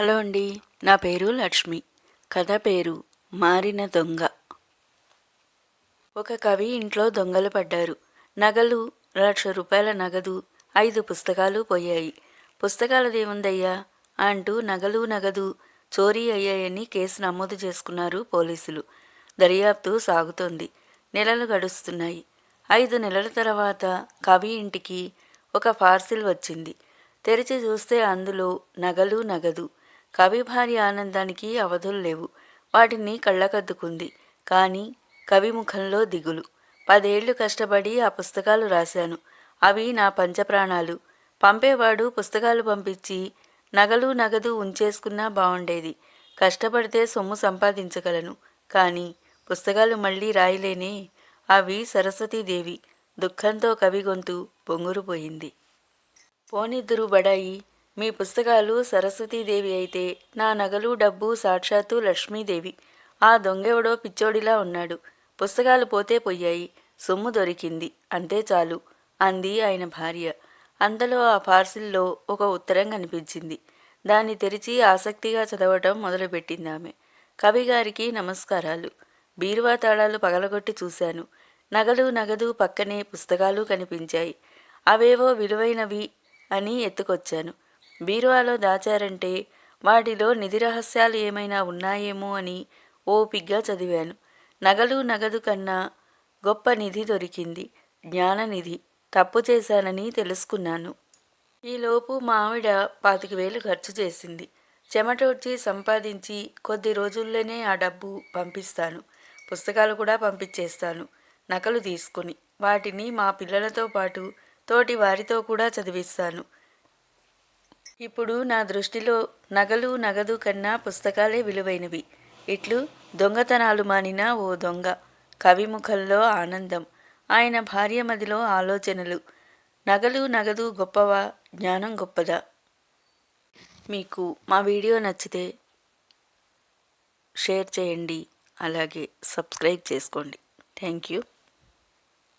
Hello అండి. నా పేరు లక్ష్మి. కథ పేరు మారిన దొంగ. ఒక కవి ఇంట్లో దొంగలు పడ్డారు. నగలు లక్ష రూపాయల నగదు ఐదు పుస్తకాలు పోయాయి. పుస్తకాలదేముందయ్యా అంటూ నగలు నగదు చోరీ అయ్యాయని కేసు నమోదు చేసుకున్నారు పోలీసులు. దర్యాప్తు సాగుతోంది. నెలలు గడుస్తున్నాయి. ఐదు నెలల తర్వాత కవి ఇంటికి ఒక పార్సిల్ వచ్చింది. తెరిచి చూస్తే అందులో నగలు నగదు కవి భార్య ఆనందానికి అవధులు లేవు. వాటిని కళ్ళకద్దుకుంది. కానీ కవి ముఖంలో దిగులు. పదేళ్ళు కష్టపడి ఆ పుస్తకాలు రాశాను. అవి నా పంచప్రాణాలు. పంపేవాడు పుస్తకాలు పంపించి నగలు నగదు ఉంచేసుకున్నా బాగుండేది కష్టపడితే సొమ్ము సంపాదించగలను. కానీ పుస్తకాలు మళ్ళీ రాయలేనే. అవి సరస్వతీదేవి. దుఃఖంతో కవి గొంతు పొంగురుపోయింది పోనిద్దరు బడాయి మీ పుస్తకాలు సరస్వతీదేవి అయితే నా నగలు డబ్బు సాక్షాత్తు లక్ష్మీదేవి. ఆ దొంగెవడో పిచ్చోడిలా ఉన్నాడు. పుస్తకాలు పోతే పోయాయి. సొమ్ము దొరికింది. అంతే చాలు అంది ఆయన భార్య. అంతలో ఆ పార్సిల్లో ఒక ఉత్తరం కనిపించింది. దాన్ని తెరిచి ఆసక్తిగా చదవటం మొదలుపెట్టింది ఆమె. కవిగారికి నమస్కారాలు. బీరువా తాళాలు పగలగొట్టి చూశాను. నగలు నగదు పక్కనే పుస్తకాలు కనిపించాయి. అవేవో విలువైనవి అని ఎత్తుకొచ్చాను. బీరువాలో దాచారంటే వాటిలో నిధి రహస్యాలు ఏమైనా ఉన్నాయేమో అని ఓపిగ్గా చదివాను. నగలు నగదు కన్నా గొప్ప నిధి దొరికింది. జ్ఞాననిధి తప్పు చేశానని తెలుసుకున్నాను. ఈలోపు మా ఆవిడ పాతిక వేలు ఖర్చు చేసింది. చెమటోడ్చి సంపాదించి కొద్ది రోజుల్లోనే ఆ డబ్బు పంపిస్తాను. పుస్తకాలు కూడా పంపించేస్తాను. నకలు తీసుకుని వాటిని మా పిల్లలతో పాటు తోటి వారితో కూడా చదివిస్తాను. ఇప్పుడు నా దృష్టిలో నగలు నగదు కన్నా పుస్తకాలే విలువైనవి. ఇట్లు దొంగతనాలు మానిన ఓ దొంగ. కవిముఖంలో ఆనందం. ఆయన భార్య మదిలో ఆలోచనలు. నగలు నగదు గొప్పవా? జ్ఞానం గొప్పదా? మీకు మా వీడియో నచ్చితే షేర్ చేయండి. అలాగే సబ్స్క్రైబ్ చేసుకోండి. Thank you.